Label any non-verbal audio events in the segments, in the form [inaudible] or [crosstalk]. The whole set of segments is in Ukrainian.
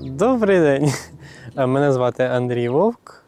Добрий день. Мене звати Андрій Вовк.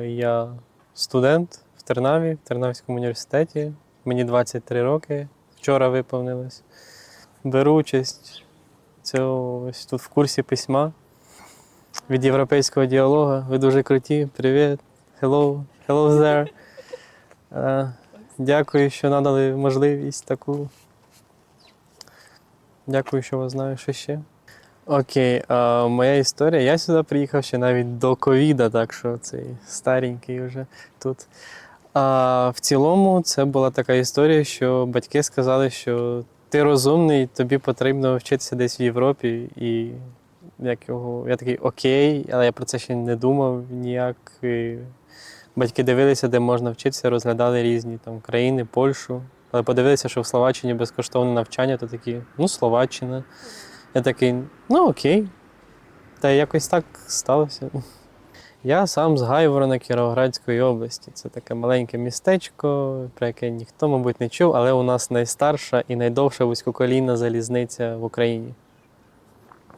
Я студент в Тернаві, в Тернавському університеті. Мені 23 роки. Вчора виповнилось. Беру участь цього, ось тут в курсі письма від європейського діалогу. Ви дуже круті. Привіт. Hello. Hello there. Дякую, що надали можливість таку. Дякую, що вас знаю, що ще. Окей, а, моя історія. Я сюди приїхав ще навіть до ковіда, так що цей старенький вже тут. А в цілому, це була така історія, що батьки сказали, що ти розумний, тобі потрібно вчитися десь в Європі. І як його, я такий окей, але я про це ще не думав ніяк. І батьки дивилися, де можна вчитися, розглядали різні там країни, Польщу. Але подивилися, що в Словаччині безкоштовне навчання, то такі, ну, Словаччина. Я такий, ну окей. Та якось так сталося. Я сам з Гайворона Кіровоградської області. Це таке маленьке містечко, про яке ніхто, мабуть, не чув, але у нас найстарша і найдовша вузькоколійна залізниця в Україні.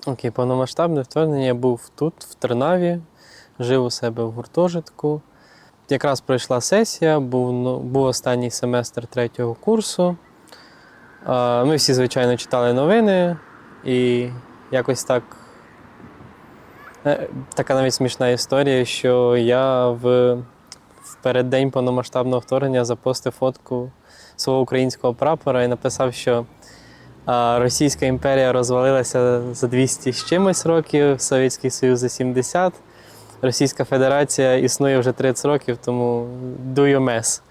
Окей, повномасштабне вторгнення я був тут, в Тернаві, жив у себе в гуртожитку. Якраз пройшла сесія, був, ну, був останній семестр третього курсу. Ми всі, звичайно, читали новини, і якось так. Е, Така навіть смішна історія, що я в, в переддень повномасштабного вторгнення запостив фотку свого українського прапора і написав, що Російська імперія розвалилася за 200 з чимось років, Совєтський Союз за 70. Російська Федерація існує вже 30 років, тому do your mess.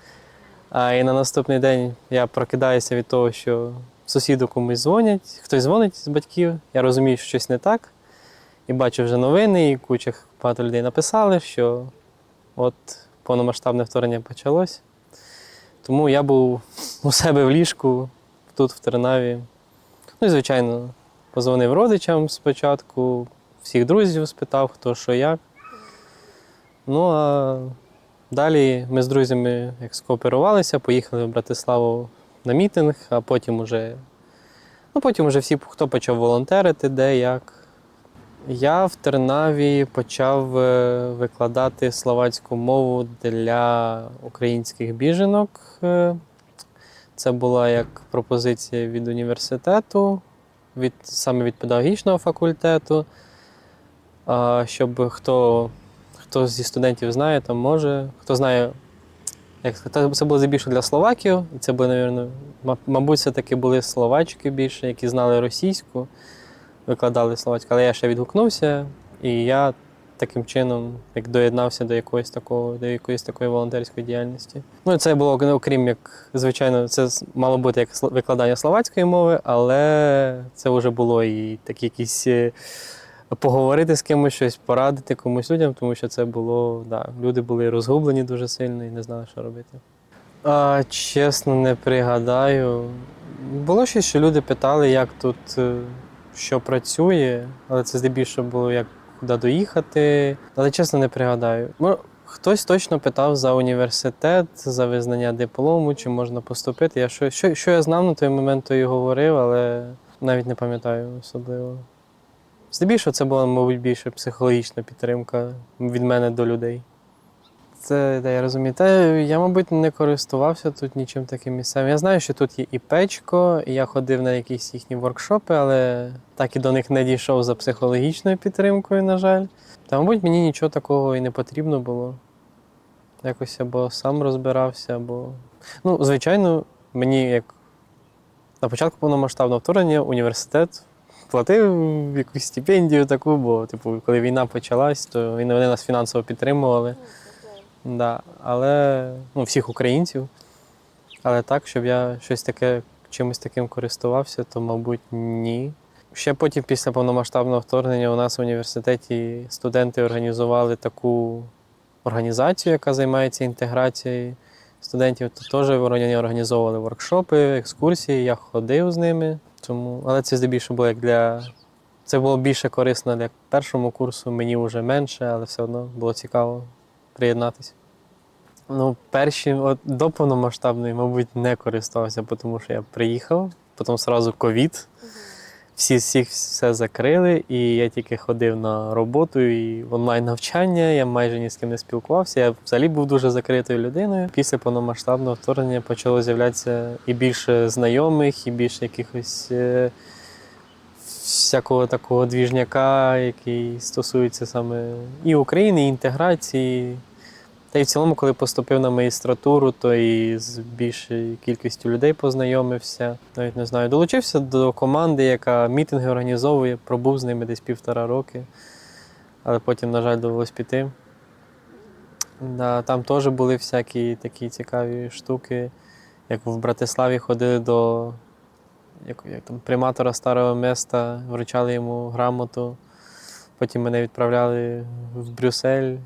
А і на наступний день я прокидаюся від того, що сусіду комусь дзвонять, хтось дзвонить з батьків, я розумію, що щось не так. І бачу вже новини, і куча багато людей написали, що от повномасштабне вторгнення почалось. Тому я був у себе в ліжку, тут в Тернаві. Ну і, звичайно, позвонив родичам спочатку, всіх друзів спитав, хто що як. Ну а далі ми з друзями як скооперувалися, поїхали в Братиславу на мітинг, а потім уже, ну, потім уже всі, хто почав волонтерити, де як. Я в Тернаві почав е, викладати словацьку мову для українських біженок. Е, Це була як пропозиція від університету, від, саме від педагогічного факультету. Щоб хто, хто зі студентів знає, там може, хто знає, як це було здебільшого для словаків, і це були, мабуть, мабуть, все-таки були словачки більше, які знали російську викладали словацьку, але я ще відгукнувся, і я таким чином як доєднався до якоїсь такого, до якоїсь такої волонтерської діяльності. Ну, це було окрім як, звичайно, це мало бути як викладання словацької мови, але це вже було і такі якісь. Поговорити з кимось, щось порадити комусь людям, тому що це було, да, люди були розгублені дуже сильно і не знали, що робити. А, чесно, не пригадаю. Було щось, що люди питали, як тут е, що працює, але це здебільшого було як куди доїхати. Але чесно не пригадаю. Ну, хтось точно питав за університет, за визнання диплому, чи можна поступити. Я що, що, що я знав на той момент, то і говорив, але навіть не пам'ятаю особливо. Здебільшого це була, мабуть, більше психологічна підтримка від мене до людей. Це да, я розумію. Та я, мабуть, не користувався тут нічим таким місцевим. Я знаю, що тут є і печко, і я ходив на якісь їхні воркшопи, але так і до них не дійшов за психологічною підтримкою, на жаль. Та, мабуть, мені нічого такого і не потрібно було. Якось або сам розбирався, або. Ну, звичайно, мені як на початку повномасштабного вторгнення університет платив якусь стипендію таку, бо, типу, коли війна почалась, то вони нас фінансово підтримували. Да, але ну, всіх українців. Але так, щоб я щось таке чимось таким користувався, то, мабуть, ні. Ще потім, після повномасштабного вторгнення, у нас в університеті студенти організували таку організацію, яка займається інтеграцією студентів. То теж вони організовували воркшопи, екскурсії, я ходив з ними. Тому, але це здебільшого було як для. Це було більше корисно для першому курсу, мені вже менше, але все одно було цікаво приєднатися. Ну, перші от, до повномасштабної, мабуть, не користувався, тому що я приїхав, потім одразу ковід. Всі всіх все закрили, і я тільки ходив на роботу і в онлайн навчання. Я майже ні з ким не спілкувався. Я взагалі був дуже закритою людиною. Після повномасштабного вторгнення почало з'являтися і більше знайомих, і більше якихось. е, Всякого такого двіжняка, який стосується саме і України, і інтеграції. Та й в цілому, коли поступив на магістратуру, то і з більшою кількістю людей познайомився. Навіть не знаю, долучився до команди, яка мітинги організовує, пробув з ними десь півтора роки, але потім, на жаль, довелось піти. Да, там теж були всякі такі цікаві штуки, як в Братиславі ходили до як, як там, приматора старого міста, вручали йому грамоту. Потім мене відправляли в Брюссель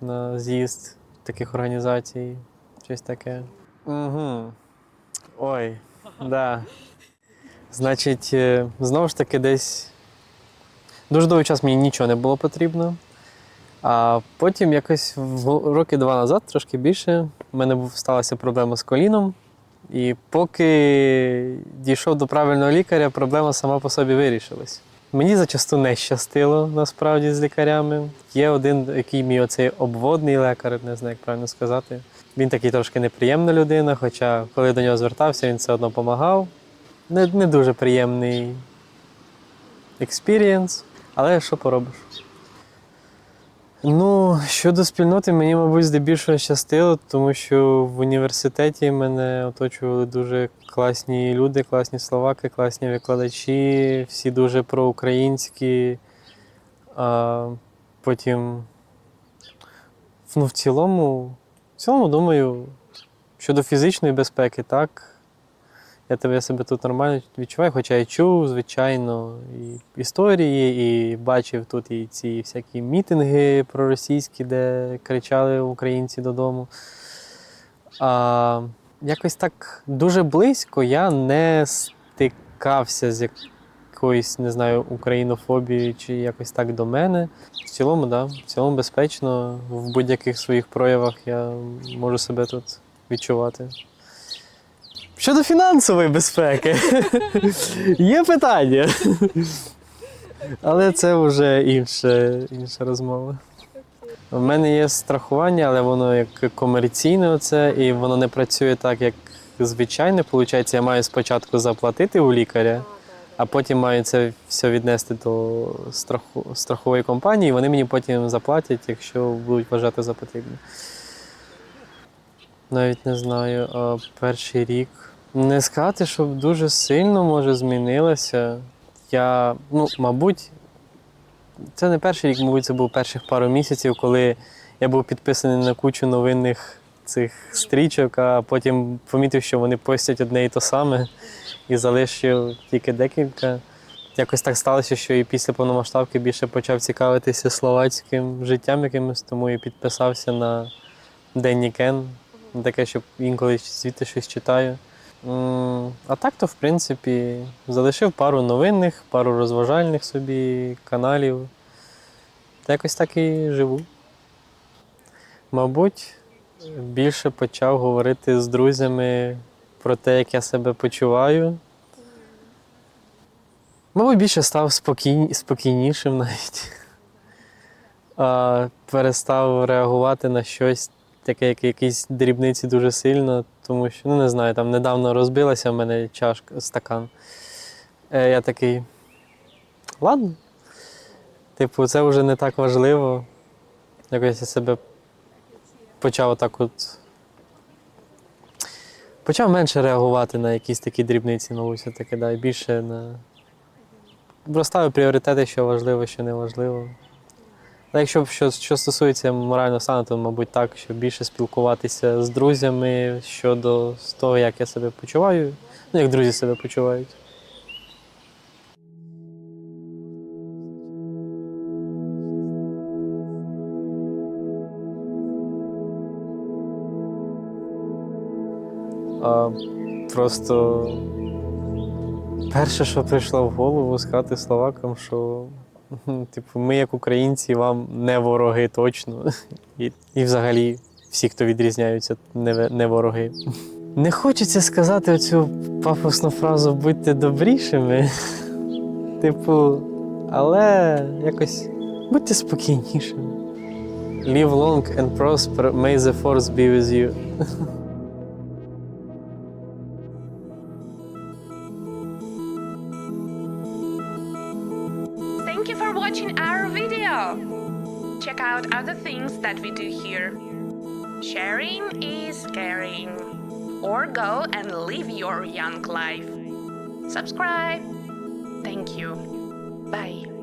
на з'їзд таких організацій, щось таке. Угу. Ой, [laughs] да. Значить, е, знову ж таки, десь дуже довгий час мені нічого не було потрібно. А потім якось роки два назад, трошки більше, в мене сталася проблема з коліном. І поки дійшов до правильного лікаря, проблема сама по собі вирішилась. Мені зачасту не щастило насправді з лікарями. Є один, який мій оцей обводний лекар, не знаю, як правильно сказати. Він такий трошки неприємна людина, хоча коли до нього звертався, він все одно допомагав. Не, не дуже приємний експірієнс, але що поробиш? Ну, щодо спільноти, мені, мабуть, здебільшого щастило, тому що в університеті мене оточували дуже класні люди, класні словаки, класні викладачі, всі дуже проукраїнські. А потім, ну, в цілому, в цілому, думаю, щодо фізичної безпеки, так. Я тебе себе тут нормально відчуваю, хоча я чув, звичайно, і історії, і бачив тут і ці всякі мітинги проросійські, де кричали українці додому. А, якось так дуже близько я не стикався з якоюсь, не знаю, українофобією чи якось так до мене. В цілому, да, в цілому безпечно, в будь-яких своїх проявах я можу себе тут відчувати. Щодо фінансової безпеки, [laughs] є питання. Але це вже інша, інша розмова. У мене є страхування, але воно як комерційне, оце, і воно не працює так, як звичайне. Получається, я маю спочатку заплатити у лікаря, а потім маю це все віднести до страху, страхової компанії, і вони мені потім заплатять, якщо будуть вважати за потрібне. Навіть не знаю, перший рік. Не сказати, щоб дуже сильно може змінилося. Я, ну, мабуть, це не перший рік, мабуть, це був перших пару місяців, коли я був підписаний на кучу новинних цих стрічок, а потім помітив, що вони постять одне і то саме, і залишив тільки декілька. Якось так сталося, що і після повномасштабки більше почав цікавитися словацьким життям якимось, тому і підписався на Денні Кен. Таке, що інколи звідти щось читаю. А так, то, в принципі, залишив пару новинних, пару розважальних собі каналів. Якось так і живу. Мабуть, більше почав говорити з друзями про те, як я себе почуваю. Мабуть, більше став спокій... спокійнішим навіть. А, перестав реагувати на щось таке, як якісь дрібниці дуже сильно, тому що, ну не знаю, там недавно розбилася в мене чашка, стакан. Е, я такий. Ладно. Типу, це вже не так важливо. Якось я себе почав так от. Почав менше реагувати на якісь такі дрібниці, мабуть, все-таки, да, більше на. Розставив пріоритети, що важливо, що не важливо. Але якщо що, що стосується морального стану, то, мабуть, так, що більше спілкуватися з друзями щодо з того, як я себе почуваю, ну, як друзі себе почувають. А, просто перше, що прийшло в голову, сказати словакам, що [laughs] Типу, ми, як українці, вам не вороги точно. [laughs] І, і взагалі всі, хто відрізняються, не, не вороги. [laughs] Не хочеться сказати оцю пафосну фразу будьте добрішими. Типу, але якось будьте спокійнішими. Live long and prosper, may the force be with you. Check out other things that we do here. Sharing is caring. Or go and live your young life. Subscribe. Thank you. Bye.